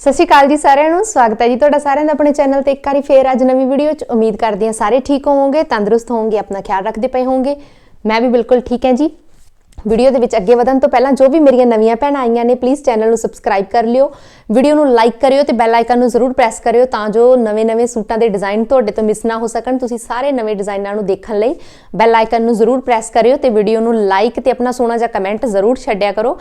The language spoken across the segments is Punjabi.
ਸਤਿ ਸ਼੍ਰੀ ਅਕਾਲ ਜੀ ਸਾਰਿਆਂ ਨੂੰ, ਸਵਾਗਤ ਹੈ ਜੀ ਤੁਹਾਡਾ ਸਾਰਿਆਂ ਦਾ ਆਪਣੇ ਚੈਨਲ ਤੇ ਇੱਕ ਵਾਰੀ ਫੇਰ ਅੱਜ ਨਵੀਂ ਵੀਡੀਓ 'ਚ। ਉਮੀਦ ਕਰਦੀ ਹਾਂ ਸਾਰੇ ਠੀਕ ਹੋਵੋਗੇ, ਤੰਦਰੁਸਤ ਹੋਵੋਗੇ, ਆਪਣਾ ਖਿਆਲ ਰੱਖਦੇ ਪਏ ਹੋਵੋਗੇ। ਮੈਂ ਵੀ ਬਿਲਕੁਲ ਠੀਕ ਹਾਂ ਜੀ। ਵੀਡੀਓ ਦੇ ਵਿੱਚ ਅੱਗੇ ਵਧਣ ਤੋਂ ਪਹਿਲਾਂ ਜੋ ਵੀ ਮੇਰੀਆਂ ਨਵੀਆਂ ਭੈਣਾਂ ਆਈਆਂ ਨੇ ਪਲੀਜ਼ ਚੈਨਲ ਨੂੰ ਸਬਸਕ੍ਰਾਈਬ ਕਰ ਲਿਓ। ਵੀਡੀਓ ਨੂੰ ਲਾਈਕ ਕਰਿਓ ਤੇ ਬੈਲ ਆਈਕਨ ਨੂੰ ਜ਼ਰੂਰ ਪ੍ਰੈਸ ਕਰਿਓ ਤਾਂ ਜੋ ਨਵੇਂ-ਨਵੇਂ ਸੂਟਾਂ ਦੇ ਡਿਜ਼ਾਈਨ ਤੁਹਾਡੇ ਤੋਂ ਮਿਸ ਨਾ ਹੋ ਸਕਣ। ਤੁਸੀਂ ਸਾਰੇ ਨਵੇਂ ਡਿਜ਼ਾਈਨਾਂ ਨੂੰ ਦੇਖਣ ਲਈ ਬੈਲ ਆਈਕਨ ਨੂੰ ਜ਼ਰੂਰ ਪ੍ਰੈਸ ਕਰਿਓ ਤੇ ਵੀਡੀਓ ਨੂੰ ਲਾਈਕ ਤੇ ਆਪਣਾ ਸੋਹਣਾ ਜਿਹਾ ਕਮੈਂਟ ਜ਼ਰੂਰ ਛੱਡਿਆ ਕਰੋ।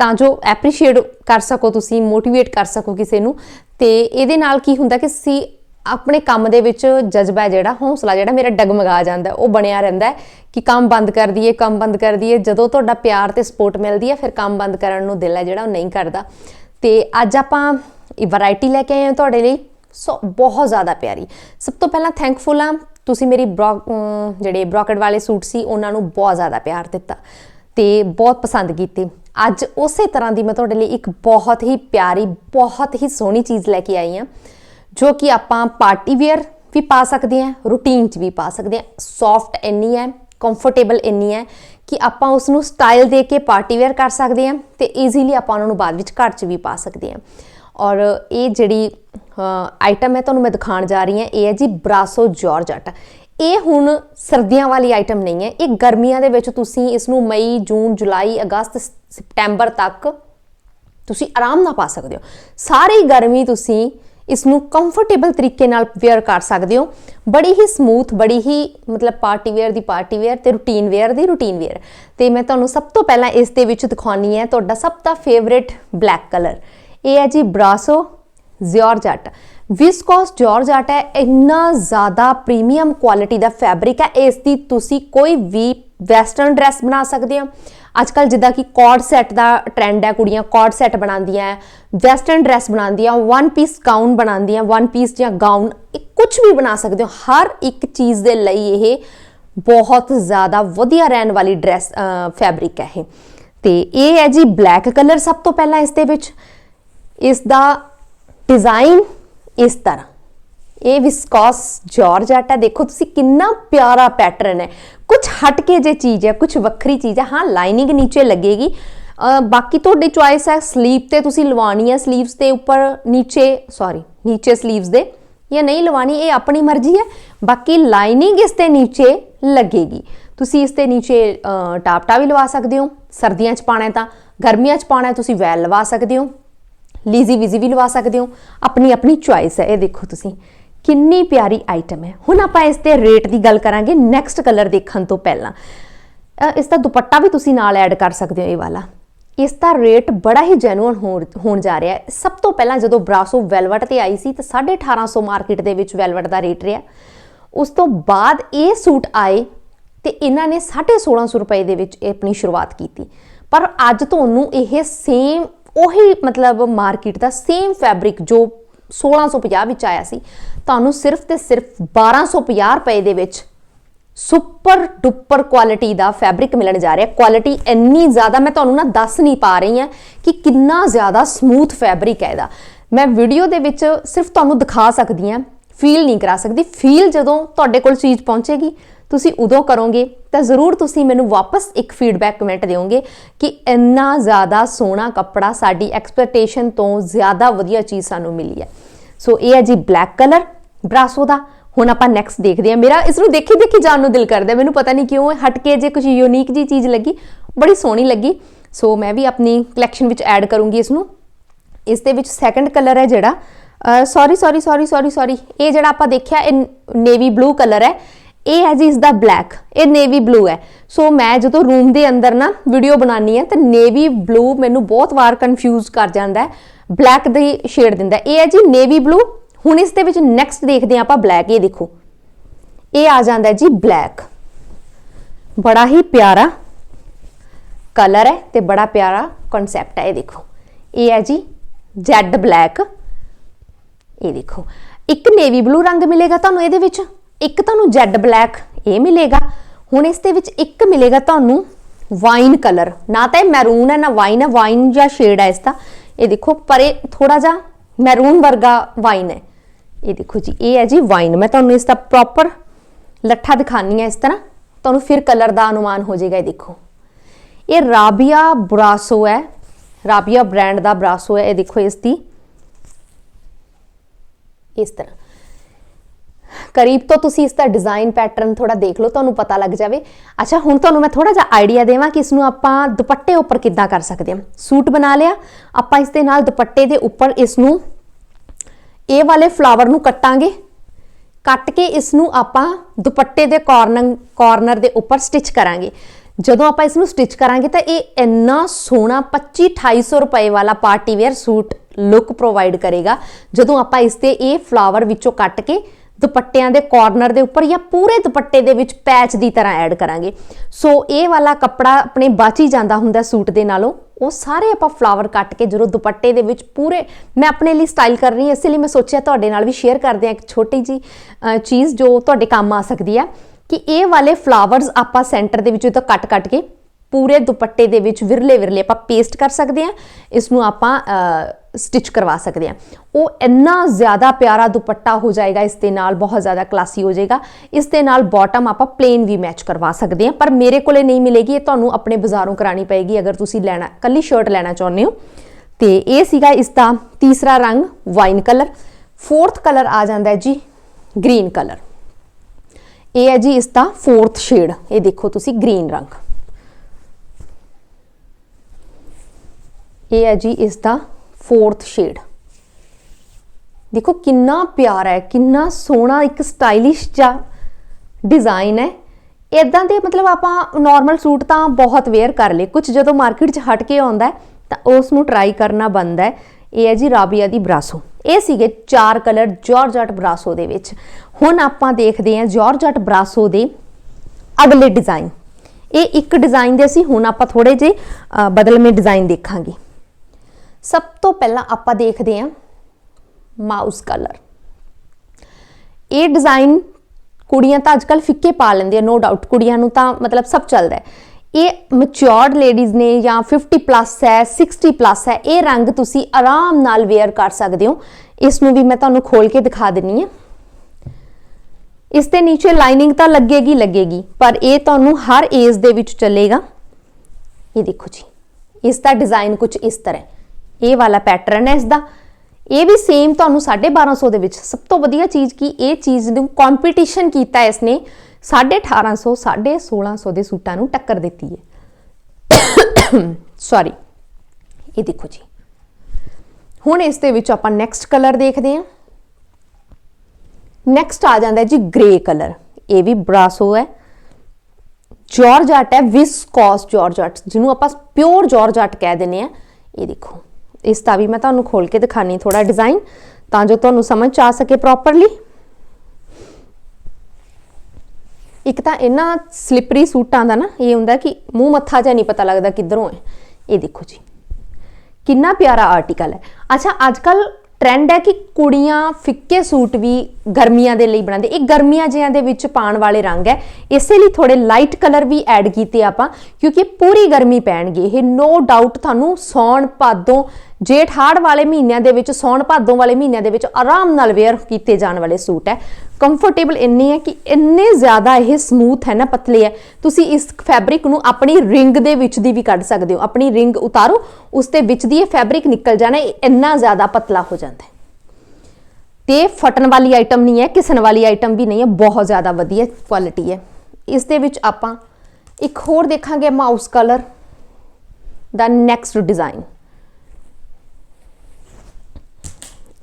ਤਾਂ ਜੋ ਐਪਰੀਸ਼ੀਏਟ ਕਰ ਸਕੋ ਤੁਸੀਂ ਮੋਟੀਵੇਟ ਕਰ ਸਕੋ ਕਿਸੇ ਨੂੰ। ਤੇ ਇਹਦੇ ਨਾਲ ਕੀ ਹੁੰਦਾ ਕਿ ਤੁਸੀਂ ਆਪਣੇ ਕੰਮ ਦੇ ਵਿੱਚ ਜਜ਼ਬਾ ਜਿਹੜਾ, ਹੌਸਲਾ ਜਿਹੜਾ ਮੇਰਾ ਡਗਮਗਾ ਜਾਂਦਾ, ਉਹ ਬਣਿਆ ਰਹਿੰਦਾ ਕਿ ਕੰਮ ਬੰਦ ਕਰ ਦਈਏ, ਕੰਮ ਬੰਦ ਕਰ ਦਈਏ। ਜਦੋਂ ਤੁਹਾਡਾ ਪਿਆਰ ਤੇ ਸਪੋਰਟ ਮਿਲਦੀ ਹੈ, ਫਿਰ ਕੰਮ ਬੰਦ ਕਰਨ ਨੂੰ ਦਿਲ ਹੈ ਜਿਹੜਾ, ਉਹ ਨਹੀਂ ਕਰਦਾ। ਤੇ ਅੱਜ ਆਪਾਂ ਇਹ ਵੈਰਾਈਟੀ ਲੈ ਕੇ ਆਏ ਹਾਂ ਤੁਹਾਡੇ ਲਈ। ਸੋ, ਬਹੁਤ ਜ਼ਿਆਦਾ ਪਿਆਰੀ। ਸਭ ਤੋਂ ਪਹਿਲਾਂ ਥੈਂਕਫੁਲ ਹਾਂ। ਤੁਸੀਂ ਮੇਰੀ ਬ੍ਰੋ ਜਿਹੜੇ ਬ੍ਰੋਕਟ ਵਾਲੇ ਸੂਟ ਸੀ, ਉਹਨਾਂ ਨੂੰ ਬਹੁਤ ਜ਼ਿਆਦਾ ਪਿਆਰ ਦਿੱਤਾ ਤੇ ਬਹੁਤ ਪਸੰਦ ਕੀਤੇ। ਅੱਜ ਉਸੇ ਤਰ੍ਹਾਂ ਦੀ ਮੈਂ ਤੁਹਾਡੇ ਲਈ ਇੱਕ ਬਹੁਤ ਹੀ ਪਿਆਰੀ, ਬਹੁਤ ਹੀ ਸੋਹਣੀ ਚੀਜ਼ ਲੈ ਕੇ ਆਈ ਹਾਂ, ਜੋ ਕਿ ਆਪਾਂ ਪਾਰਟੀ ਵੇਅਰ ਵੀ ਪਾ ਸਕਦੇ ਹਾਂ, ਰੂਟੀਨ 'ਚ ਵੀ ਪਾ ਸਕਦੇ ਹਾਂ। ਸੌਫਟ ਇੰਨੀ ਹੈ, ਕੰਫਰਟੇਬਲ ਇੰਨੀ ਹੈ ਕਿ ਆਪਾਂ ਉਸ ਨੂੰ ਸਟਾਈਲ ਦੇ ਕੇ ਪਾਰਟੀ ਵੇਅਰ ਕਰ ਸਕਦੇ ਹਾਂ ਤੇ ਈਜ਼ੀਲੀ ਆਪਾਂ ਉਹਨਾਂ ਨੂੰ ਬਾਅਦ ਵਿੱਚ ਘਰ 'ਚ ਵੀ ਪਾ ਸਕਦੇ ਹਾਂ। ਔਰ ਇਹ ਜਿਹੜੀ ਆਈਟਮ ਹੈ, ਤੁਹਾਨੂੰ ਮੈਂ ਦਿਖਾਉਣ ਜਾ ਰਹੀ ਹਾਂ, ਇਹ ਹੈ ਜੀ ਬਰਾਸੋ ਜਾਰਜਟ ਇਹ ਹੁਣ ਸਰਦੀਆਂ ਵਾਲੀ ਆਈਟਮ ਨਹੀਂ ਹੈ। ਇਹ ਗਰਮੀਆਂ ਦੇ ਵਿੱਚ ਤੁਸੀਂ ਇਸ ਨੂੰ ਮਈ, ਜੂਨ, ਜੁਲਾਈ, ਅਗਸਤ, ਸ- ਸਪਟੈਂਬਰ ਤੱਕ ਤੁਸੀਂ ਆਰਾਮ ਨਾਲ ਪਾ ਸਕਦੇ ਹੋ। ਸਾਰੀ ਗਰਮੀ ਤੁਸੀਂ ਇਸ ਨੂੰ ਕੰਫਰਟੇਬਲ ਤਰੀਕੇ ਨਾਲ ਵੇਅਰ ਕਰ ਸਕਦੇ ਹੋ। ਬੜੀ ਹੀ ਸਮੂਥ ਬੜੀ ਹੀ ਮਤਲਬ ਪਾਰਟੀ ਵੇਅਰ ਦੀ ਪਾਰਟੀ ਵੇਅਰ ਤੇ ਰੂਟੀਨ ਵੇਅਰ ਦੀ ਰੂਟੀਨ ਵੇਅਰ ਤੇ ਮੈਂ ਤੁਹਾਨੂੰ ਸਭ ਤੋਂ ਪਹਿਲਾਂ ਇਸ ਦੇ ਵਿੱਚ ਦਿਖਾਉਣੀ ਹੈ ਤੁਹਾਡਾ ਸਭ ਦਾ ਫੇਵਰਿਟ ਬਲੈਕ ਕਲਰ ਇਹ ਹੈ ਜੀ ਬਰਾਸੋ ਜ਼ਿਓਰਜਟ ਵਿਸਕੋਸ ਜਾਰਜਟ ਹੈ, ਇੰਨਾ ਜ਼ਿਆਦਾ ਪ੍ਰੀਮੀਅਮ ਕੁਆਲਿਟੀ ਦਾ ਫੈਬਰਿਕ ਹੈ। ਇਸ ਦੀ ਤੁਸੀਂ ਕੋਈ ਵੀ ਵੈਸਟਰਨ ਡਰੈਸ ਬਣਾ ਸਕਦੇ ਹੋ। ਅੱਜ ਕੱਲ ਜਿੱਦਾਂ ਕਿ ਕੋਡ ਸੈਟ ਦਾ ਟ੍ਰੈਂਡ ਹੈ ਕੁੜੀਆਂ ਕੋਡ ਸੈਟ ਬਣਾਉਂਦੀਆਂ ਵੈਸਟਰਨ ਡਰੈਸ ਬਣਾਉਂਦੀਆਂ ਵਨ ਪੀਸ ਗਾਊਨ ਬਣਾਉਂਦੀਆਂ ਵਨ ਪੀਸ ਜਾਂ ਗਾਊਨ ਕੁਝ ਵੀ ਬਣਾ ਸਕਦੇ ਹੋ। ਹਰ ਇੱਕ ਚੀਜ਼ ਦੇ ਲਈ ਇਹ ਬਹੁਤ ਜ਼ਿਆਦਾ ਵਧੀਆ ਰਹਿਣ ਵਾਲੀ ਡਰੈਸ ਫੈਬਰਿਕ ਹੈ ਇਹ। ਤੇ ਇਹ ਹੈ ਜੀ ਬਲੈਕ ਕਲਰ ਸਭ ਤੋਂ ਪਹਿਲਾਂ ਇਸ ਦੇ ਵਿੱਚ। ਇਸ ਦਾ ਡਿਜ਼ਾਈਨ ਇਸ ਤਰ੍ਹਾਂ। ਇਹ ਵਿਸਕੋਸ ਜਾਰਜਟ ਹੈ ਦੇਖੋ, ਤੁਸੀਂ ਕਿੰਨਾ ਪਿਆਰਾ ਪੈਟਰਨ ਹੈ। ਕੁਝ ਹਟ ਕੇ ਜੇ ਚੀਜ਼ ਹੈ ਕੁਝ ਵੱਖਰੀ ਚੀਜ਼ ਹੈ, ਹਾਂ ਲਾਈਨਿੰਗ ਨੀਚੇ ਲੱਗੇਗੀ। ਬਾਕੀ ਤੁਹਾਡੀ ਚੁਆਇਸ ਹੈ ਸਲੀਵ ਤੇ ਤੁਸੀਂ ਲਵਾਣੀ ਹੈ ਸਲੀਵਸ ਦੇ ਉੱਪਰ ਨੀਚੇ ਸੌਰੀ ਨੀਚੇ ਸਲੀਵਸ ਦੇ। ਜਾਂ ਨਹੀਂ ਲਵਾਣੀ ਇਹ ਆਪਣੀ ਮਰਜ਼ੀ ਹੈ। ਬਾਕੀ ਲਾਈਨਿੰਗ ਇਸ 'ਤੇ ਨੀਚੇ ਲੱਗੇਗੀ। ਤੁਸੀਂ ਇਸ 'ਤੇ ਨੀਚੇ ਟਾਪਟਾ ਵੀ ਲਵਾ ਸਕਦੇ ਹੋ। ਸਰਦੀਆਂ 'ਚ ਪਾਣਾ ਤਾਂ, ਗਰਮੀਆਂ 'ਚ ਪਾਣਾ ਤੁਸੀਂ ਵੈਲ ਲਵਾ ਸਕਦੇ ਹੋ। ਲੀਜ਼ੀ ਵਿਜ਼ੀ ਵੀ ਲਵਾ ਸਕਦੇ ਹੋ। ਆਪਣੀ ਆਪਣੀ ਚੁਆਇਸ ਹੈ। ਇਹ ਦੇਖੋ ਤੁਸੀਂ, ਕਿੰਨੀ ਪਿਆਰੀ ਆਈਟਮ ਹੈ। ਹੁਣ ਆਪਾਂ ਇਸ ਤੇ ਰੇਟ ਦੀ ਗੱਲ ਕਰਾਂਗੇ ਨੈਕਸਟ ਕਲਰ ਦੇਖਣ ਤੋਂ ਪਹਿਲਾਂ। ਇਸ ਦਾ ਦੁਪੱਟਾ ਵੀ ਤੁਸੀਂ ਨਾਲ ਐਡ ਕਰ ਸਕਦੇ ਹੋ ਇਹ ਵਾਲਾ। ਇਸ ਦਾ ਰੇਟ ਬੜਾ ਹੀ ਜੈਨੂਅਨ ਹੋਣ ਜਾ ਰਿਹਾ ਹੈ। ਸਭ ਤੋਂ ਪਹਿਲਾਂ ਜਦੋਂ ਬਰਾਸੋ ਵੈਲਵਟ ਤੇ ਆਈ ਸੀ ਤਾਂ 1850 ਮਾਰਕੀਟ ਦੇ ਵਿੱਚ ਵੈਲਵਟ ਦਾ ਰੇਟ ਰਿਹਾ। ਉਸ ਤੋਂ ਬਾਅਦ ਇਹ ਸੂਟ ਆਏ ਤੇ ਇਹਨਾਂ ਨੇ 1650 ਰੁਪਏ ਦੇ ਵਿੱਚ ਇਹ ਆਪਣੀ ਸ਼ੁਰੂਆਤ ਕੀਤੀ। ਪਰ ਅੱਜ ਤੁਹਾਨੂੰ ਇਹ ਸੇਮ ਉਹੀ ਮਤਲਬ ਮਾਰਕੀਟ ਦਾ ਸੇਮ ਫੈਬਰਿਕ ਜੋ 1650 ਵਿੱਚ ਆਇਆ ਸੀ, ਤੁਹਾਨੂੰ ਸਿਰਫ ਤੇ ਸਿਰਫ 1250 ਰੁਪਏ ਦੇ ਵਿੱਚ ਸੁਪਰ ਡੁਪਰ ਕੁਆਲਿਟੀ ਦਾ ਫੈਬਰਿਕ ਮਿਲਣ ਜਾ ਰਿਹਾ। ਕੁਆਲਿਟੀ ਇੰਨੀ ਜ਼ਿਆਦਾ, ਮੈਂ ਤੁਹਾਨੂੰ ਨਾ ਦੱਸ ਨਹੀਂ ਪਾ ਰਹੀ ਹਾਂ ਕਿ ਕਿੰਨਾ ਜ਼ਿਆਦਾ ਸਮੂਥ ਫੈਬਰਿਕ ਹੈ ਇਹਦਾ। ਮੈਂ ਵੀਡੀਓ ਦੇ ਵਿੱਚ ਸਿਰਫ ਤੁਹਾਨੂੰ ਦਿਖਾ ਸਕਦੀ ਹਾਂ ਫੀਲ ਨਹੀਂ ਕਰਾ ਸਕਦੀ। ਫੀਲ ਜਦੋਂ ਤੁਹਾਡੇ ਕੋਲ ਚੀਜ਼ ਪਹੁੰਚੇਗੀ ਤੁਸੀਂ ਉਦੋਂ ਕਰੋਗੇ ਤਾਂ ਜ਼ਰੂਰ ਤੁਸੀਂ ਮੈਨੂੰ ਵਾਪਸ ਇੱਕ ਫੀਡਬੈਕ ਕਮੈਂਟ ਦਿਓਗੇ ਕਿ ਇੰਨਾ ਜ਼ਿਆਦਾ ਸੋਹਣਾ ਕੱਪੜਾ ਸਾਡੀ ਐਕਸਪੈਕਟੇਸ਼ਨ ਤੋਂ ਜ਼ਿਆਦਾ ਵਧੀਆ ਚੀਜ਼ ਸਾਨੂੰ ਮਿਲੀ ਹੈ। ਸੋ ਇਹ ਹੈ ਜੀ ਬਲੈਕ ਕਲਰ ਬਰਾਸੋ ਦਾ। ਹੁਣ ਆਪਾਂ ਨੈਕਸਟ ਦੇਖਦੇ ਹਾਂ। ਮੇਰਾ ਇਸ ਨੂੰ ਦੇਖੀ ਦੇਖੀ ਜਾਣ ਨੂੰ ਦਿਲ ਕਰਦਾ ਮੈਨੂੰ ਪਤਾ ਨਹੀਂ ਕਿਉਂ ਹਟ ਕੇ ਜੇ ਕੁਝ ਯੂਨੀਕ ਜੀ ਚੀਜ਼ ਲੱਗੀ, ਬੜੀ ਸੋਹਣੀ ਲੱਗੀ। ਸੋ ਮੈਂ ਵੀ ਆਪਣੀ ਕਲੈਕਸ਼ਨ ਵਿੱਚ ਐਡ ਕਰੂੰਗੀ ਇਸ ਨੂੰ ਇਸ ਦੇ ਵਿੱਚ ਸੈਕੰਡ ਕਲਰ ਹੈ ਜਿਹੜਾ sorry sorry sorry sorry sorry ਇਹ ਜਿਹੜਾ ਆਪਾਂ ਦੇਖਿਆ, ਇਹ ਨੇਵੀ ਬਲੂ ਕਲਰ ਹੈ। ਇਹ ਹੈ ਜੀ ਇਸ ਦਾ ਬਲੈਕ ਇਹ ਨੇਵੀ ਬਲੂ ਹੈ। ਸੋ ਮੈਂ ਜਦੋਂ ਰੂਮ ਦੇ ਅੰਦਰ ਨਾ ਵੀਡੀਓ ਬਣਾਉਣੀ ਹੈ, ਤਾਂ ਨੇਵੀ ਬਲੂ ਮੈਨੂੰ ਬਹੁਤ ਵਾਰ ਕਨਫਿਊਜ਼ ਕਰ ਜਾਂਦਾ ਹੈ। ਬਲੈਕ ਦੀ ਸ਼ੇਡ ਦਿੰਦਾ ਇਹ ਹੈ ਜੀ ਨੇਵੀ ਬਲੂ ਹੁਣ ਇਸ ਦੇ ਵਿੱਚ ਨੈਕਸਟ ਦੇਖਦੇ ਹਾਂ ਆਪਾਂ ਬਲੈਕ ਇਹ ਦੇਖੋ। ਇਹ ਆ ਜਾਂਦਾ ਜੀ ਬਲੈਕ ਬੜਾ ਹੀ ਪਿਆਰਾ ਕਲਰ ਹੈ ਤੇ ਬੜਾ ਪਿਆਰਾ ਕਨਸੈਪਟ ਹੈ, ਇਹ ਦੇਖੋ। ਇਹ ਹੈ ਜੀ ਜੈਡ ਬਲੈਕ ਇਹ ਦੇਖੋ। ਇੱਕ ਨੇਵੀ ਬਲੂ ਰੰਗ ਮਿਲੇਗਾ ਤੁਹਾਨੂੰ ਇਹਦੇ ਵਿੱਚ? ਇੱਕ ਤੁਹਾਨੂੰ ਜੈਡ ਬਲੈਕ ਇਹ ਮਿਲੇਗਾ। ਹੁਣ ਇਸ ਦੇ ਵਿੱਚ ਇੱਕ ਮਿਲੇਗਾ ਤੁਹਾਨੂੰ ਵਾਈਨ ਕਲਰ ਨਾ ਤਾਂ ਇਹ ਮੈਰੂਨ ਹੈ, ਨਾ ਵਾਈਨ ਹੈ ਵਾਈਨ ਜਾਂ ਸ਼ੇਡ ਹੈ ਇਸ ਦਾ। ਇਹ ਦੇਖੋ, ਪਰ ਇਹ ਥੋੜਾ ਜਿਹਾ ਮੈਰੂਨ ਵਰਗਾ ਵਾਈਨ ਹੈ। ਇਹ ਦੇਖੋ ਜੀ, ਇਹ ਹੈ ਜੀ ਵਾਈਨ ਮੈਂ ਤੁਹਾਨੂੰ ਇਸ ਦਾ ਪ੍ਰੋਪਰ ਲੱਠਾ ਦਿਖਾਣੀ ਹੈ ਇਸ ਤਰ੍ਹਾਂ। ਤੁਹਾਨੂੰ ਫਿਰ ਕਲਰ ਦਾ ਅਨੁਮਾਨ ਹੋ ਜਾਏਗਾ, ਇਹ ਦੇਖੋ। ਇਹ ਰਾਬੀਆ ਬਰਾਸੋ ਹੈ। ਰਾਬੀਆ ਬ੍ਰਾਂਡ ਦਾ ਬਰਾਸੋ ਹੈ, ਇਹ ਦੇਖੋ ਇਸ ਦੀ। ਇਸ ਤਰ੍ਹਾਂ। ਕਰੀਬ ਤੋਂ ਤੁਸੀਂ ਇਸ ਦਾ ਡਿਜ਼ਾਈਨ ਪੈਟਰਨ ਥੋੜਾ ਦੇਖ ਲਓ, ਤੁਹਾਨੂੰ ਪਤਾ ਲੱਗ ਜਾਵੇ। ਅੱਛਾ, ਹੁਣ ਤੁਹਾਨੂੰ ਮੈਂ ਥੋੜਾ ਜਿਹਾ ਆਈਡੀਆ ਦੇਵਾਂ ਕਿ ਇਸ ਨੂੰ ਆਪਾਂ ਦੁਪੱਟੇ ਉੱਪਰ ਕਿੱਦਾਂ ਕਰ ਸਕਦੇ ਹਾਂ। ਸੂਟ ਬਣਾ ਲਿਆ, ਆਪਾਂ ਇਸ ਦੇ ਨਾਲ ਦੁਪੱਟੇ ਦੇ ਉੱਪਰ ਇਸ ਨੂੰ ਇਹ ਵਾਲੇ ਫਲਾਵਰ ਨੂੰ ਕੱਟਾਂਗੇ। ਕੱਟ ਕੇ ਇਸ ਨੂੰ ਆਪਾਂ ਦੁਪੱਟੇ ਦੇ ਕਾਰਨਰ ਕਾਰਨਰ ਦੇ ਉੱਪਰ ਸਟਿਚ ਕਰਾਂਗੇ। ਜਦੋਂ ਆਪਾਂ ਇਸ ਨੂੰ ਸਟਿਚ ਕਰਾਂਗੇ ਤਾਂ ਇਹ ਇੰਨਾ ਸੋਹਣਾ 25 2800 ਰੁਪਏ ਵਾਲਾ party wear suit look provide ਕਰੇਗਾ। ਜਦੋਂ ਆਪਾਂ ਇਸ ਤੇ ਇਹ ਫਲਾਵਰ ਵਿੱਚੋਂ ਕੱਟ ਕੇ ਦੁਪੱਟਿਆਂ ਦੇ ਕਾਰਨਰ ਦੇ ਉੱਪਰ ਜਾਂ ਪੂਰੇ ਦੁਪੱਟੇ ਦੇ ਵਿੱਚ ਪੈਚ ਦੀ ਤਰ੍ਹਾਂ ਐਡ ਕਰਾਂਗੇ। ਸੋ ਇਹ ਵਾਲਾ ਕੱਪੜਾ ਆਪਣੇ ਬਚ ਹੀ ਜਾਂਦਾ ਹੁੰਦਾ ਸੂਟ ਦੇ ਨਾਲੋਂ। ਉਹ ਸਾਰੇ ਆਪਾਂ ਫਲਾਵਰ ਕੱਟ ਕੇ ਜਦੋਂ ਦੁਪੱਟੇ ਦੇ ਵਿੱਚ ਪੂਰੇ, ਮੈਂ ਆਪਣੇ ਲਈ ਸਟਾਈਲ ਕਰ ਰਹੀ ਹਾਂ, ਇਸ ਲਈ ਮੈਂ ਸੋਚਿਆ ਤੁਹਾਡੇ ਨਾਲ ਵੀ ਸ਼ੇਅਰ ਕਰਦੇ ਹਾਂ ਇੱਕ ਛੋਟੀ ਜੀ ਚੀਜ਼ ਜੋ ਤੁਹਾਡੇ ਕੰਮ ਆ ਸਕਦੀ ਹੈ ਕਿ ਇਹ ਵਾਲੇ ਫਲਾਵਰਸ ਆਪਾਂ ਸੈਂਟਰ ਦੇ ਵਿੱਚੋਂ ਤਾਂ ਕੱਟ ਕੱਟ ਕੇ ਪੂਰੇ ਦੁਪੱਟੇ ਦੇ ਵਿੱਚ ਵਿਰਲੇ ਵਿਰਲੇ ਆਪਾਂ ਪੇਸਟ ਕਰ ਸਕਦੇ ਹਾਂ ਇਸ ਨੂੰ ਆਪਾਂ ਸਟਿਚ ਕਰਵਾ ਸਕਦੇ ਹਾਂ। ਉਹ ਇੰਨਾ ਜ਼ਿਆਦਾ ਪਿਆਰਾ ਦੁਪੱਟਾ ਹੋ ਜਾਏਗਾ, ਇਸ ਦੇ ਨਾਲ ਬਹੁਤ ਜ਼ਿਆਦਾ ਕਲਾਸੀ ਹੋ ਜਾਏਗਾ। ਇਸ ਦੇ ਨਾਲ ਬਾਟਮ ਆਪਾਂ ਪਲੇਨ ਵੀ ਮੈਚ ਕਰਵਾ ਸਕਦੇ ਹਾਂ, ਪਰ ਮੇਰੇ ਕੋਲੇ ਨਹੀਂ ਮਿਲੇਗੀ, ਇਹ ਤੁਹਾਨੂੰ ਆਪਣੇ ਬਾਜ਼ਾਰੋਂ ਕਰਾਣੀ ਪਏਗੀ, ਅਗਰ ਤੁਸੀਂ ਲੈਣਾ, ਕੱਲੀ ਸ਼ਰਟ ਲੈਣਾ ਚਾਹੁੰਦੇ ਹੋ। ਤੇ ਇਹ ਸੀਗਾ ਇਸ ਦਾ ਤੀਸਰਾ ਰੰਗ ਵਾਈਨ ਕਲਰ ਫੋਰਥ ਕਲਰ ਆ ਜਾਂਦਾ ਹੈ ਜੀ ਗ੍ਰੀਨ ਕਲਰ ਇਹ ਹੈ ਜੀ ਇਸ ਦਾ ਫੋਰਥ ਸ਼ੇਡ ਇਹ ਦੇਖੋ ਤੁਸੀਂ ਗ੍ਰੀਨ ਰੰਗ। ਇਹ ਹੈ ਜੀ ਇਸ ਦਾ ਫੋਰਥ ਸ਼ੇਡ ਦੇਖੋ ਕਿੰਨਾ ਪਿਆਰਾ ਹੈ, ਕਿੰਨਾ ਸੋਹਣਾ ਇੱਕ ਸਟਾਈਲਿਸ਼ ਜਿਹਾ ਡਿਜ਼ਾਈਨ ਹੈ। ਇਦਾਂ ਦੇ ਮਤਲਬ ਆਪਾਂ ਨਾਰਮਲ ਸੂਟ ਤਾਂ ਬਹੁਤ ਵੇਅਰ ਕਰ ਲਏ। ਕੁਝ ਜਦੋਂ ਮਾਰਕੀਟ 'ਚ ਹਟ ਕੇ ਆਉਂਦਾ ਤਾਂ ਉਸ ਨੂੰ ਟਰਾਈ ਕਰਨਾ ਬੰਦਾ ਹੈ। ਇਹ ਹੈ ਜੀ ਰਾਬੀਆ ਦੀ ਬਰਾਸੋ। ਇਹ ਸੀਗੇ ਚਾਰ ਕਲਰ ਜਾਰਜਟ ਬਰਾਸੋ ਦੇ ਵਿੱਚ। ਹੁਣ ਆਪਾਂ ਦੇਖਦੇ ਹਾਂ ਜਾਰਜਟ ਬਰਾਸੋ ਦੇ ਅਗਲੇ ਡਿਜ਼ਾਈਨ ਇਹ ਇੱਕ ਡਿਜ਼ਾਈਨ ਦੇ ਸੀ, ਹੁਣ ਆਪਾਂ ਥੋੜੇ ਜੇ ਬਦਲਵੇਂ ਡਿਜ਼ਾਈਨ ਦੇਖਾਂਗੇ। ਸਭ ਤੋਂ ਪਹਿਲਾਂ ਆਪਾਂ ਦੇਖਦੇ ਹਾਂ ਮਾਊਸ ਕਲਰ ਇਹ ਡਿਜ਼ਾਈਨ ਕੁੜੀਆਂ ਤਾਂ ਅੱਜਕੱਲ ਫਿੱਕੇ ਪਾ ਲੈਂਦੀਆਂ ਨੋ ਡਾਊਟ ਕੁੜੀਆਂ ਨੂੰ ਤਾਂ ਮਤਲਬ ਸਭ ਚੱਲਦਾ ਹੈ। ਇਹ ਮੈਚੁਰਡ ਲੇਡੀਜ਼ ਨੇ ਜਾਂ 50 ਪਲੱਸ ਹੈ 60 ਪਲੱਸ ਹੈ, ਇਹ ਰੰਗ ਤੁਸੀਂ ਆਰਾਮ ਨਾਲ ਵੇਅਰ ਕਰ ਸਕਦੇ ਹੋ। ਇਸ ਨੂੰ ਵੀ ਮੈਂ ਤੁਹਾਨੂੰ ਖੋਲ ਕੇ ਦਿਖਾ ਦਿੰਨੀ ਆ ਇਸ ਦੇ ਨੀਚੇ ਲਾਈਨਿੰਗ ਤਾਂ ਲੱਗੇਗੀ ਲੱਗੇਗੀ, ਪਰ ਇਹ ਤੁਹਾਨੂੰ ਹਰ ਏਜ ਦੇ ਵਿੱਚ ਚੱਲੇਗਾ। ਇਹ ਦੇਖੋ ਜੀ, ਇਸ ਦਾ ਡਿਜ਼ਾਈਨ ਕੁਝ ਇਸ ਤਰ੍ਹਾਂ ਇਹ ਵਾਲਾ ਪੈਟਰਨ ਹੈ ਇਸ ਦਾ ਇਹ ਵੀ ਸੇਮ ਤੁਹਾਨੂੰ 1250 ਦੇ ਵਿੱਚ। ਸਭ ਤੋਂ ਵਧੀਆ ਚੀਜ਼ ਕੀ? ਇਹ ਚੀਜ਼ ਨੂੰ ਕੰਪੀਟੀਸ਼ਨ ਕੀਤਾ ਇਸ ਨੇ 1850 1650 ਦੇ ਸੂਟਾਂ ਨੂੰ ਟੱਕਰ ਦਿੱਤੀ ਹੈ। ਸੌਰੀ ਇਹ ਦੇਖੋ ਜੀ। ਹੁਣ ਇਸ ਦੇ ਵਿੱਚ ਆਪਾਂ ਨੈਕਸਟ ਕਲਰ ਦੇਖਦੇ ਹਾਂ। ਨੈਕਸਟ ਆ ਜਾਂਦਾ ਜੀ ਗ੍ਰੇ ਕਲਰ ਇਹ ਵੀ ਬਰਾਸੋ ਹੈ। ਜਾਰਜਟ ਹੈ ਵਿਸਕੋਸ ਜਾਰਜਟ ਜਿਹਨੂੰ ਆਪਾਂ ਪਿਓਰ ਜਾਰਜਟ ਕਹਿ ਦਿੰਦੇ ਆ ਇਹ ਦੇਖੋ। ਇਸ ਦਾ ਵੀ ਮੈਂ ਤੁਹਾਨੂੰ ਖੋਲ ਕੇ ਦਿਖਾਣੀ ਥੋੜਾ ਡਿਜ਼ਾਈਨ ਤਾਂ ਜੋ ਤੁਹਾਨੂੰ ਸਮਝ ਆ ਸਕੇ ਪ੍ਰੋਪਰਲੀ ਇੱਕ ਤਾਂ ਇਹਨਾਂ ਸਲਿਪਰੀ ਸੂਟਾਂ ਦਾ ਨਾ, ਇਹ ਹੁੰਦਾ ਕਿ ਮੂੰਹ ਮੱਥਾ ਜਿਹਾ ਨਹੀਂ ਪਤਾ ਲੱਗਦਾ ਕਿੱਧਰੋਂ ਹੈ। ਇਹ ਦੇਖੋ ਜੀ, ਕਿੰਨਾ ਪਿਆਰਾ ਆਰਟੀਕਲ ਹੈ। ਅੱਛਾ ਅੱਜ ਕੱਲ ਟ੍ਰੈਂਡ ਹੈ ਕਿ ਕੁੜੀਆਂ ਫਿੱਕੇ ਸੂਟ ਵੀ ਗਰਮੀਆਂ ਦੇ ਲਈ ਬਣਾਉਂਦੇ। ਇਹ ਗਰਮੀਆਂ ਜਿਹਾਂ ਦੇ ਵਿੱਚ ਪਾਣ ਵਾਲੇ ਰੰਗ ਹੈ। ਇਸੇ ਲਈ ਥੋੜੇ ਲਾਈਟ ਕਲਰ ਵੀ ਐਡ ਕੀਤੇ ਆਪਾਂ, ਕਿਉਂਕਿ ਪੂਰੀ ਗਰਮੀ ਪੈਣਗੇ। ਇਹ ਨੋ ਡਾਊਟ ਤੁਹਾਨੂੰ ਸੌਣ, ਭਾਦੋਂ ਜੇਠ ਹਾੜ ਵਾਲੇ ਮਹੀਨਿਆਂ ਦੇ ਵਿੱਚ, ਸੌਣ ਭਾਦੋਂ ਵਾਲੇ ਮਹੀਨਿਆਂ ਦੇ ਵਿੱਚ ਆਰਾਮ ਨਾਲ ਵੇਅਰ ਕੀਤੇ ਜਾਣ ਵਾਲੇ ਸੂਟ ਹੈ। ਕੰਫਰਟੇਬਲ ਇੰਨੇ ਹੈ ਕਿ ਇੰਨੇ ਜ਼ਿਆਦਾ ਇਹ ਸਮੂਥ ਹੈ ਨਾ, ਪਤਲੇ ਹੈ। ਤੁਸੀਂ ਇਸ ਫੈਬਰਿਕ ਨੂੰ ਆਪਣੀ ਰਿੰਗ ਦੇ ਵਿੱਚ ਦੀ ਵੀ ਕੱਢ ਸਕਦੇ ਹੋ। ਆਪਣੀ ਰਿੰਗ ਉਤਾਰੋ, ਉਸ ਦੇ ਵਿੱਚ ਦੀ ਇਹ ਫੈਬਰਿਕ ਨਿਕਲ ਜਾਣਾ, ਇਹ ਇੰਨਾ ਜ਼ਿਆਦਾ ਪਤਲਾ ਹੋ ਜਾਂਦਾ ਹੈ। ਤੇ ਫਟਣ ਵਾਲੀ ਆਈਟਮ ਨਹੀਂ ਹੈ ਕਿਸਨ ਵਾਲੀ ਆਈਟਮ ਵੀ ਨਹੀਂ ਹੈ, ਬਹੁਤ ਜ਼ਿਆਦਾ ਵਧੀਆ ਕੁਆਲਿਟੀ ਹੈ। ਇਸ ਦੇ ਵਿੱਚ ਆਪਾਂ ਇੱਕ ਹੋਰ ਦੇਖਾਂਗੇ ਮਾਊਸ ਕਲਰ ਦਾ ਨੈਕਸਟ ਡਿਜ਼ਾਈਨ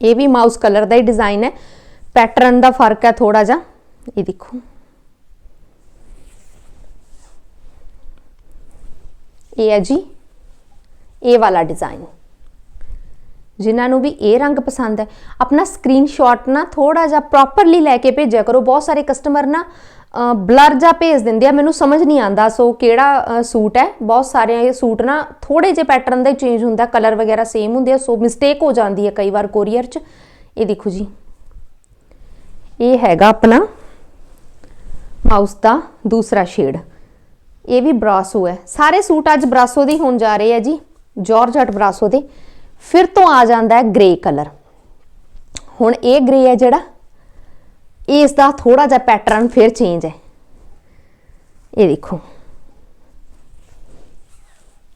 ਇਹ ਵੀ ਮਾਊਸ ਕਲਰ ਦਾ ਹੀ ਡਿਜ਼ਾਈਨ ਹੈ। ਪੈਟਰਨ ਦਾ ਫ਼ਰਕ ਹੈ ਥੋੜਾ ਜਿਹਾ। ਇਹ ਦੇਖੋ। ਇਹ ਹੈ ਜੀ, ਇਹ ਵਾਲਾ ਡਿਜ਼ਾਈਨ ਜਿਨ੍ਹਾਂ ਨੂੰ ਵੀ ਇਹ ਰੰਗ ਪਸੰਦ ਹੈ। ਆਪਣਾ ਸਕਰੀਨਸ਼ਾਟ ਨਾ ਥੋੜਾ ਜਿਹਾ ਪ੍ਰੋਪਰਲੀ ਲੈ ਕੇ ਭੇਜਿਆ ਕਰੋ। ਬਹੁਤ ਸਾਰੇ ਕਸਟਮਰ ਨਾ ਬਲਰ ਜਾਂ ਭੇਜ ਦਿੰਦੇ ਆ, ਮੈਨੂੰ ਸਮਝ ਨਹੀਂ ਆਂਦਾ ਸੋ ਕਿਹੜਾ ਸੂਟ ਹੈ? ਬਹੁਤ ਸਾਰੇ ਇਹ ਸੂਟ ਨਾ ਥੋੜੇ ਜਿਹੇ ਪੈਟਰਨ ਦਾ ਹੀ ਚੇਂਜ ਹੁੰਦਾ ਕਲਰ ਵਗੈਰਾ ਸੇਮ ਹੁੰਦੇ ਆ। ਸੋ ਮਿਸਟੇਕ ਹੋ ਜਾਂਦੀ ਹੈ ਕਈ ਵਾਰ ਕੋਰੀਅਰ 'ਚ। ਇਹ ਦੇਖੋ ਜੀ। ਇਹ ਹੈਗਾ ਆਪਣਾ ਮਾਊਸ ਦਾ ਦੂਸਰਾ ਸ਼ੇਡ ਇਹ ਵੀ ਬਰਾਸੋ ਹੈ। ਸਾਰੇ ਸੂਟ ਅੱਜ ਬਰਾਸੋ ਦੇ ਹੋਣ ਜਾ ਰਹੇ ਆ ਜੀ। ਜਾਰਜਟ ਬਰਾਸੋ ਦੇ। ਫਿਰ ਤੋਂ ਆ ਜਾਂਦਾ ਹੈ ਗ੍ਰੇ ਕਲਰ ਹੁਣ ਇਹ ਗ੍ਰੇ ਹੈ ਜਿਹੜਾ ਇਸ ਦਾ ਥੋੜਾ ਜਿਹਾ ਪੈਟਰਨ ਫਿਰ ਚੇਂਜ ਹੈ। ਇਹ ਦੇਖੋ।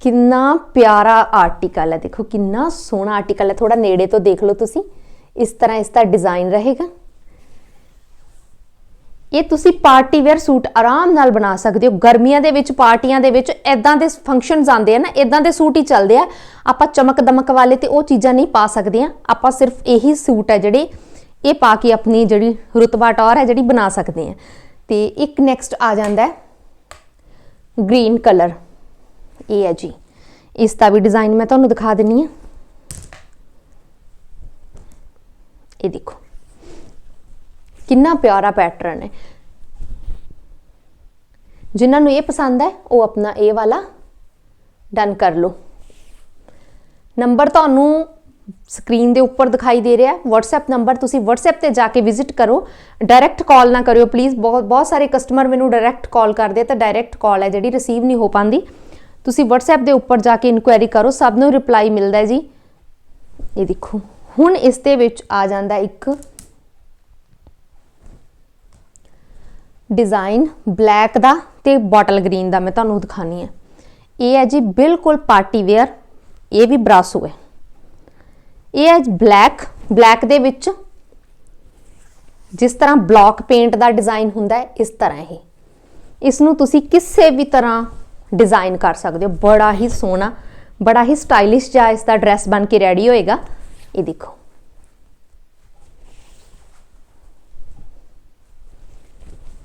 ਕਿੰਨਾ ਪਿਆਰਾ ਆਰਟੀਕਲ ਹੈ। ਦੇਖੋ, ਕਿੰਨਾ ਸੋਹਣਾ ਆਰਟੀਕਲ ਹੈ। ਥੋੜਾ ਨੇੜੇ ਤੋਂ ਦੇਖ ਲਓ ਤੁਸੀਂ। ਇਸ ਤਰ੍ਹਾਂ ਇਸ ਦਾ ਡਿਜ਼ਾਈਨ ਰਹੇਗਾ। ਇਹ ਤੁਸੀਂ ਪਾਰਟੀ ਵੇਅਰ ਸੂਟ ਆਰਾਮ ਨਾਲ ਬਣਾ ਸਕਦੇ ਹੋ। ਗਰਮੀਆਂ ਦੇ ਵਿੱਚ, ਪਾਰਟੀਆਂ ਦੇ ਵਿੱਚ ਐਦਾਂ ਦੇ ਫੰਕਸ਼ਨਸ ਆਉਂਦੇ ਆ ਨਾ ਐਦਾਂ ਦੇ ਸੂਟ ਹੀ ਚੱਲਦੇ ਆ। ਆਪਾਂ ਚਮਕ ਦਮਕ ਵਾਲੇ ਤੇ ਉਹ ਚੀਜ਼ਾਂ ਨਹੀਂ ਪਾ ਸਕਦੇ ਆ। ਆਪਾਂ ਸਿਰਫ ਇਹੀ ਸੂਟ ਹੈ ਜਿਹੜੇ ਇਹ ਪਾ ਕੇ ਆਪਣੀ ਜਿਹੜੀ ਰੁਤਬਾ ਟੌਰ ਹੈ, ਜਿਹੜੀ ਬਣਾ ਸਕਦੇ ਆ ਤੇ ਇੱਕ ਨੈਕਸਟ ਆ ਜਾਂਦਾ ਹੈ। ਗ੍ਰੀਨ ਕਲਰ ਇਹ ਹੈ ਜੀ। ਇਸ ਦਾ ਵੀ ਡਿਜ਼ਾਈਨ ਮੈਂ ਤੁਹਾਨੂੰ ਦਿਖਾ ਦਿੰਨੀ ਆ ਇਹ ਦੇਖੋ। ਕਿੰਨਾ ਪਿਆਰਾ ਪੈਟਰਨ ਹੈ। ਜਿਨ੍ਹਾਂ ਨੂੰ ਇਹ ਪਸੰਦ ਹੈ, ਉਹ ਆਪਣਾ ਇਹ ਵਾਲਾ ਡਨ ਕਰ ਲਓ। ਨੰਬਰ ਤੁਹਾਨੂੰ ਸਕਰੀਨ ਦੇ ਉੱਪਰ ਦਿਖਾਈ ਦੇ ਰਿਹਾ WhatsApp ਨੰਬਰ ਤੁਸੀਂ WhatsApp ਤੇ ਜਾ ਕੇ ਵਿਜ਼ਿਟ ਕਰੋ। ਡਾਇਰੈਕਟ ਕਾਲ ਨਾ ਕਰਿਓ ਪਲੀਜ਼ ਬਹੁਤ ਬਹੁਤ ਸਾਰੇ ਕਸਟਮਰ ਮੈਨੂੰ ਡਾਇਰੈਕਟ ਕਾਲ ਕਰਦੇ ਤਾਂ ਡਾਇਰੈਕਟ ਕਾਲ ਹੈ ਜਿਹੜੀ ਰਿਸੀਵ ਨਹੀਂ ਹੋ ਪਾਂਦੀ ਤੁਸੀਂ WhatsApp ਦੇ ਉੱਪਰ ਜਾ ਕੇ ਇਨਕੁਆਇਰੀ ਕਰੋ, ਸਭ ਨੂੰ ਰਿਪਲਾਈ ਮਿਲਦਾ ਹੈ ਜੀ। ਇਹ ਦੇਖੋ, ਹੁਣ ਇਸ ਦੇ ਵਿੱਚ ਆ ਜਾਂਦਾ ਇੱਕ ਡਿਜ਼ਾਈਨ ਬਲੈਕ ਦਾ ਤੇ ਬੋਟਲ ਗ੍ਰੀਨ ਦਾ, ਮੈਂ ਤੁਹਾਨੂੰ ਦਿਖਾਣੀ ਹੈ। ਇਹ ਹੈ ਜੀ ਬਿਲਕੁਲ ਪਾਰਟੀ ਵੇਅਰ ਇਹ ਵੀ ਬਰਾਸੋ ਹੈ। ਇਹ ਹੈ ਬਲੈਕ ਬਲੈਕ ਦੇ ਵਿੱਚ ਜਿਸ ਤਰ੍ਹਾਂ ਬਲੌਕ ਪੇਂਟ ਦਾ ਡਿਜ਼ਾਈਨ ਹੁੰਦਾ ਹੈ, ਇਸ ਤਰ੍ਹਾਂ ਹੀ ਇਸ ਨੂੰ ਤੁਸੀਂ ਕਿਸੇ ਵੀ ਤਰ੍ਹਾਂ ਡਿਜ਼ਾਈਨ ਕਰ ਸਕਦੇ ਹੋ। ਬੜਾ ਹੀ ਸੋਹਣਾ, ਬੜਾ ਹੀ ਸਟਾਈਲਿਸ਼ ਜਿਹਾ ਇਸ ਦਾ ਡਰੈਸ ਬਣ ਕੇ ਰੈਡੀ ਹੋਏਗਾ। ਇਹ ਦੇਖੋ।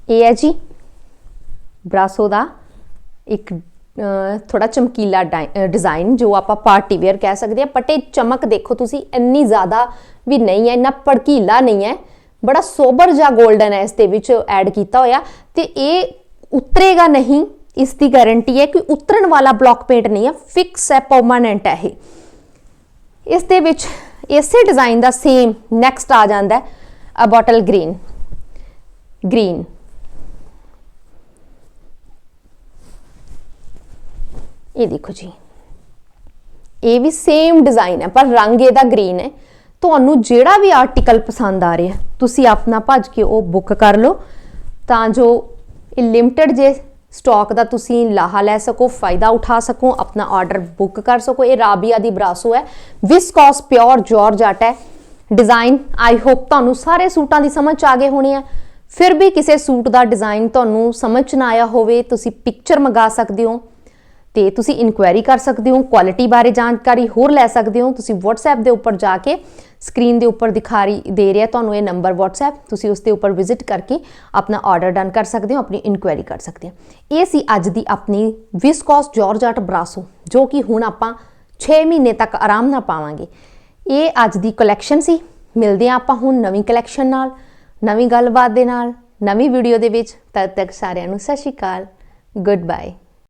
ਇਹ ਹੈ ਜੀ ਬਰਾਸੋ ਦਾ ਇੱਕ ਥੋੜਾ ਚਮਕੀਲਾ ਡਿਜ਼ਾਈਨ ਜੋ ਆਪਾਂ ਪਾਰਟੀ ਵੇਅਰ ਕਹਿ ਸਕਦੇ ਆ ਪਟੇ ਚਮਕ ਦੇਖੋ ਤੁਸੀਂ, ਇੰਨੀ ਜ਼ਿਆਦਾ ਵੀ ਨਹੀਂ ਹੈ, ਇੰਨਾ ਭੜਕੀਲਾ ਨਹੀਂ ਹੈ। ਬੜਾ ਸੋਬਰ ਜਾਂ 골ਡਨ ਹੈ ਇਸ ਦੇ ਵਿੱਚ ਐਡ ਕੀਤਾ ਹੋਇਆ। ਤੇ ਇਹ ਉਤਰੇਗਾ ਨਹੀਂ, ਇਸ ਦੀ ਗਾਰੰਟੀ ਹੈ ਕਿ ਉਤਰਨ ਵਾਲਾ ਬਲੌਕ ਪੇਂਟ ਨਹੀਂ ਹੈ ਫਿਕਸ ਹੈ ਪਰਮਾਨੈਂਟ ਹੈ ਇਹ। ਇਸ ਦੇ ਵਿੱਚ ਇਸੇ ਡਿਜ਼ਾਈਨ ਦਾ ਸੇਮ ਨੈਕਸਟ ਆ ਜਾਂਦਾ ਹੈ ਅ ਬੋਟਲ ਗ੍ਰੀਨ ਗ੍ਰੀਨ ਇਹ ਦੇਖੋ ਜੀ। ਇਹ ਵੀ ਸੇਮ ਡਿਜ਼ਾਈਨ ਹੈ, ਪਰ ਰੰਗ ਇਹਦਾ ਗ੍ਰੀਨ ਹੈ। ਤੁਹਾਨੂੰ ਜਿਹੜਾ ਵੀ ਆਰਟੀਕਲ ਪਸੰਦ ਆ ਰਿਹਾ, ਤੁਸੀਂ ਆਪਣਾ ਭੱਜ ਕੇ ਉਹ ਬੁੱਕ ਕਰ ਲਓ। ਤਾਂ ਜੋ ਇਹ ਲਿਮਟਿਡ ਜੇ ਸਟਾਕ ਦਾ ਤੁਸੀਂ ਲਾਹਾ ਲੈ ਸਕੋ, ਫਾਇਦਾ ਉਠਾ ਸਕੋ, ਆਪਣਾ ਆਰਡਰ ਬੁੱਕ ਕਰ ਸਕੋ। ਇਹ ਰਾਬੀਆ ਦੀ ਬਰਾਸੋ ਹੈ। ਵਿਸਕੋਸ ਪਿਓਰ ਜਾਰਜਟ ਹੈ। ਡਿਜ਼ਾਈਨ ਆਈ ਹੋਪ ਤੁਹਾਨੂੰ ਸਾਰੇ ਸੂਟਾਂ ਦੀ ਸਮਝ ਆ ਗਏ ਹੋਣੇ ਆ ਫਿਰ ਵੀ ਕਿਸੇ ਸੂਟ ਦਾ ਡਿਜ਼ਾਈਨ ਤੁਹਾਨੂੰ ਸਮਝ ਨਾ ਆਇਆ ਹੋਵੇ, ਤੁਸੀਂ ਪਿਕਚਰ ਮੰਗਾ ਸਕਦੇ ਹੋ। ਤੇ ਤੁਸੀਂ ਇਨਕੁਆਇਰੀ ਕਰ ਸਕਦੇ ਹੋ ਕੁਆਲਿਟੀ ਬਾਰੇ ਜਾਣਕਾਰੀ ਹੋਰ ਲੈ ਸਕਦੇ ਹੋ, ਤੁਸੀਂ WhatsApp ਦੇ ਉੱਪਰ ਜਾ ਕੇ ਸਕਰੀਨ ਦੇ ਉੱਪਰ ਦਿਖਾਰੀ ਦੇ ਰਿਹਾ ਤੁਹਾਨੂੰ ਇਹ ਨੰਬਰ WhatsApp, ਤੁਸੀਂ ਉਸ ਦੇ ਉੱਪਰ ਵਿਜ਼ਿਟ ਕਰਕੇ ਆਪਣਾ ਆਰਡਰ ਡਨ ਕਰ ਸਕਦੇ ਹੋ, ਆਪਣੀ ਇਨਕੁਆਇਰੀ ਕਰ ਸਕਦੇ ਹੋ। ਇਹ ਸੀ ਅੱਜ ਦੀ ਆਪਣੀ ਵਿਸਕੋਸ ਜਾਰਜਟ ਬਰਾਸੋ ਜੋ ਕਿ ਹੁਣ ਆਪਾਂ 6 ਮਹੀਨੇ ਤੱਕ ਆਰਾਮ ਨਾਲ ਪਾਵਾਂਗੇ। ਇਹ ਅੱਜ ਦੀ ਕਲੈਕਸ਼ਨ ਸੀ, ਮਿਲਦੇ ਆ ਆਪਾਂ ਹੁਣ ਨਵੀਂ ਕਲੈਕਸ਼ਨ ਨਾਲ, ਨਵੀਂ ਗੱਲਬਾਤ ਦੇ ਨਾਲ, ਨਵੀਂ ਵੀਡੀਓ ਦੇ ਵਿੱਚ, ਤਦ ਤੱਕ ਸਾਰਿਆਂ ਨੂੰ ਸਤਿ ਸ਼੍ਰੀ ਅਕਾਲ ਗੁੱਡ ਬਾਏ